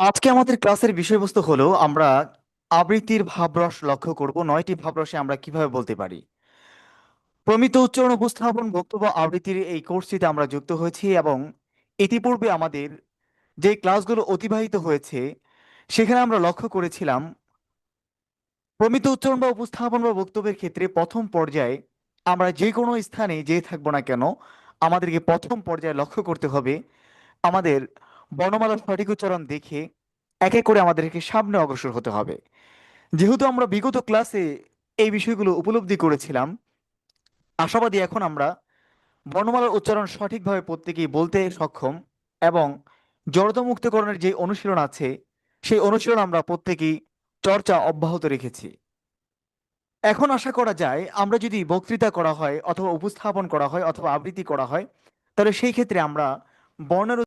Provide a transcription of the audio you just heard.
আজকে আমাদের ক্লাসের বিষয়বস্তু হলো আমরা আবৃত্তির ভাবরস লক্ষ্য করব, নয়টি ভাবরসে আমরা কীভাবে বলতে পারি। প্রমিত উচ্চারণ উপস্থাপন, বক্তব্য, আবৃত্তির এই কোর্সটিতে আমরা যুক্ত হয়েছি এবং ইতিপূর্বে আমাদের যে ক্লাসগুলো অতিবাহিত হয়েছে, সেখানে আমরা লক্ষ্য করেছিলাম প্রমিত উচ্চারণ বা উপস্থাপন বা বক্তব্যের ক্ষেত্রে প্রথম পর্যায়ে আমরা যে কোনো স্থানে যে থাকব না কেন, আমাদেরকে প্রথম পর্যায়ে লক্ষ্য করতে হবে। আমাদের বর্ণমালার সঠিক উচ্চারণ দেখে এক এক করে আমাদেরকে সামনে অগ্রসর হতে হবে। যেহেতু আমরা বিগত ক্লাসে এই বিষয়গুলো উপলব্ধি করেছিলাম, আশাবাদী এখন আমরা বর্ণমালার উচ্চারণ সঠিকভাবে প্রত্যেকেই বলতে সক্ষম এবং জড়তামুক্তকরণের যে অনুশীলন আছে, সেই অনুশীলন আমরা প্রত্যেকেই চর্চা অব্যাহত রেখেছি। এখন আশা করা যায়, আমরা যদি বক্তৃতা করা হয় অথবা উপস্থাপন করা হয় অথবা আবৃত্তি করা হয়, তাহলে সেই ক্ষেত্রে আমরা বর্ণের